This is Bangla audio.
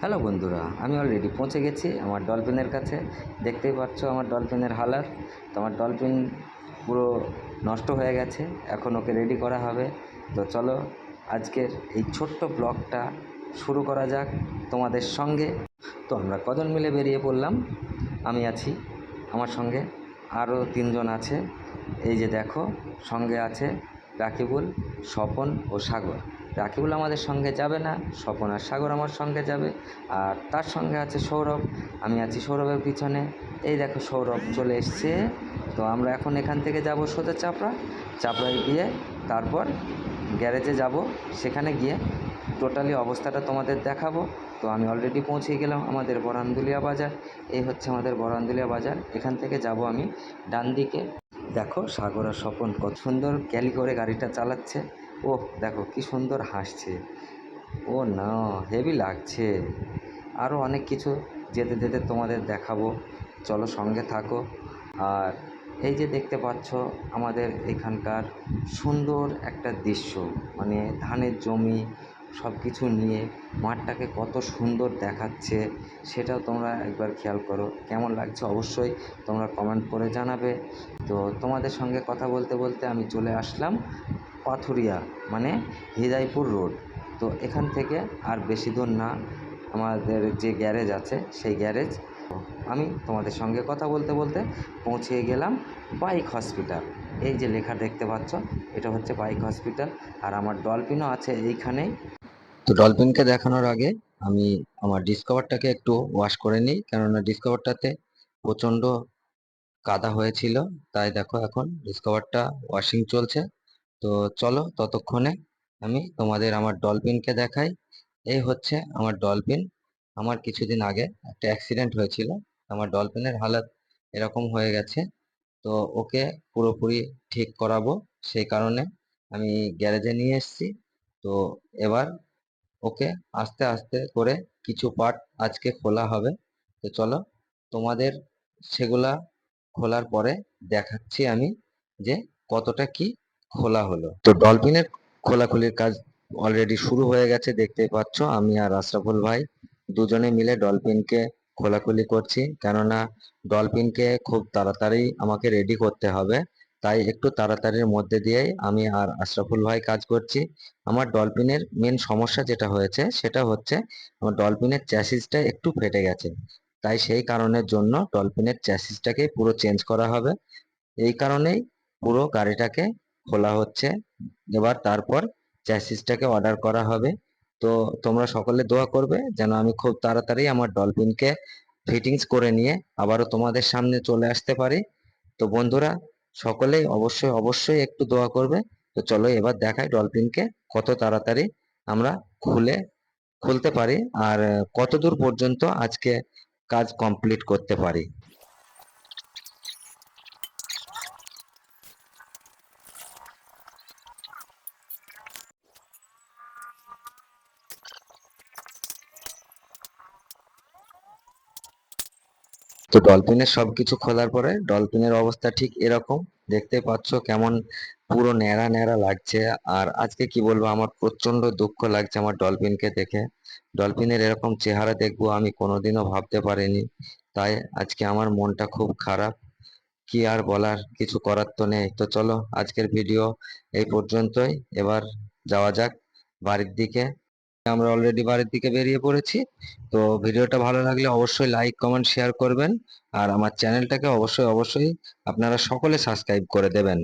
হ্যালো বন্ধুরা, আমি অলরেডি পৌঁছে গেছি আমার ডলফিনের কাছে। দেখতেই পাচ্ছ আমার ডলফিনের হালাত। তো আমার ডলফিন পুরো নষ্ট হয়ে গেছে, এখন ওকে রেডি করা হবে। তো চলো, আজকের এই ছোট্ট ব্লগটা শুরু করা যাক তোমাদের সঙ্গে। তো আমরা কজন মিলে বেরিয়ে পড়লাম? আমি আছি আমার সঙ্গে, আরও তিনজন আছে। এই যে দেখো, সঙ্গে আছে রাকিবুল, স্বপন ও সাগর। রাকিবুল আমাদের সঙ্গে যাবে না, স্বপন আর সাগর আমার সঙ্গে যাবে, আর তার সঙ্গে আছে সৌরভ, আমি আছি সৌরভের পিছনে। এই দেখো সৌরভ চলে এসছে। তো আমরা এখন এখান থেকে যাব সোজা চাপড়া। চাপড়ায় গিয়ে তারপর গ্যারেজে যাব। সেখানে গিয়ে টোটালি অবস্থাটা তোমাদের দেখাবো। তো আমি অলরেডি পৌঁছে গেলাম আমাদের বরান্দুলিয়া বাজার। এই হচ্ছে আমাদের বরান্দুলিয়া বাজার। এখান থেকে যাব আমি ডান দিকে দেখো সাগর আর স্বপন কত সুন্দর ক্যালি করে গাড়িটা চালাচ্ছে। ও দেখো কি সুন্দর হাসছে। ও না হেভি লাগছে। আরও অনেক কিছু যেতে যেতে তোমাদের দেখাবো। চলো সঙ্গে থাকো। আর এই যে দেখতে পাচ্ছ, আমাদের এখানকার সুন্দর একটা দৃশ্য। মানে ধানের জমি সব কিছু নিয়ে মাঠটাকে কত সুন্দর দেখাচ্ছে, সেটাও তোমরা একবার খেয়াল করো। কেমন লাগছে অবশ্যই তোমরা কমেন্ট করে জানাবে। তো তোমাদের সঙ্গে কথা বলতে বলতে আমি চলে আসলাম। পাথুরিয়া মানে হৃদয়পুর রোড। তো এখান থেকে আর বেশি দূর না, আমাদের যে গ্যারেজ আছে সেই গ্যারেজ। আমি তোমাদের সঙ্গে কথা বলতে বলতে পৌঁছে গেলাম বাইক হসপিটাল। এই যে লেখা দেখতে পাচ্ছ, এটা হচ্ছে বাইক হসপিটাল। আর আমার ডলফিনও আছে এইখানেই। তো ডলফিনকে দেখানোর আগে আমি আমার ডিসকভারটাকে একটু ওয়াশ করে নিই, কেননা ডিসকভারটাতে প্রচণ্ড কাদা হয়েছিল। তাই দেখো এখন ডিসকভারটা ওয়াশিং চলছে। তো চলো ততক্ষণে আমি তোমাদের আমার ডলফিনকে দেখাই। এই হচ্ছে আমার ডলফিন আমার কিছুদিন আগে একটা অ্যাক্সিডেন্ট হয়েছিল। আমার ডলফিনের হালত এরকম হয়ে গেছে। তো ওকে পুরোপুরি ঠিক করাবো। সেই কারণে আমি গ্যারেজে নিয়ে এসেছি। তো এবার ওকে আস্তে আস্তে করে কিছু পার্ট আজকে খোলা হবে। তো চলো তোমাদের সেগুলা খোলার পরে দেখাচ্ছি আমি যে কতটা কি খোলা হলো। তো ডলফিনের খোলাখুলির কাজ অলরেডি শুরু হয়ে গেছে, দেখতেই পাচ্ছ। আমি আর আশরাফুল ভাই দুজনে মিলে ডলফিনকে খোলাখুলি করছি। কেননা ডলফিনকে খুব তাড়াতাড়ি আমাকে রেডি করতে হবে। তাই একটু তাড়াতাড়ির মধ্যে দিয়েই আমি আর আশরাফুল ভাই কাজ করছি। আমার ডলফিনের মেন সমস্যা যেটা হয়েছে, সেটা হচ্ছে আমার ডলফিনের চ্যাসিসটা একটু ফেটে গেছে। তাই সেই কারণের জন্য ডলফিনের চ্যাসিসটাকে পুরো চেঞ্জ করা হবে। এই কারণেই পুরো গাড়িটাকে খোলা হচ্ছে। এবার তারপর চ্যাসিসটাকে অর্ডার করা হবে। তো তোমরা সকলে দোয়া করবে যেন আমি খুব তাড়াতাড়ি আমার ডলফিনকে ফিটিংস করে নিয়ে আবারও তোমাদের সামনে চলে আসতে পারি। তো বন্ধুরা, সকলেই অবশ্যই অবশ্যই একটু দোয়া করবে। তো চলো এবার দেখাই ডলফিনকে কত তাড়াতাড়ি আমরা খুলে, খুলতে পারি আর কত দূর পর্যন্ত আজকে কাজ কমপ্লিট করতে পারি। তো ডলফিনের সবকিছু খোলার পরে ডলফিনের অবস্থা ঠিক এরকম। দেখতে পাচ্ছ কেমন পুরো ন্যাড়া ন্যাড়া লাগছে। আর আজকে কি বলব, আমার প্রচণ্ড দুঃখ লাগছে আমার ডলফিনকে দেখে। ডলফিনের এরকম চেহারা দেখব আমি কোনোদিনও ভাবতে পারিনি। তাই আজকে আমার মনটা খুব খারাপ। কি আর বলার, কিছু করার তো নেই। তো চলো, আজকের ভিডিও এই পর্যন্তই। এবার যাওয়া যাক বাড়ির দিকে। আমরা অলরেডি বাড়ির দিকে বেরিয়ে পড়েছি। তো ভিডিওটা ভালো লাগলে অবশ্যই লাইক কমেন্ট শেয়ার করবেন। আর আমার চ্যানেলটাকে অবশ্যই অবশ্যই আপনারা সকলে সাবস্ক্রাইব করে দেবেন।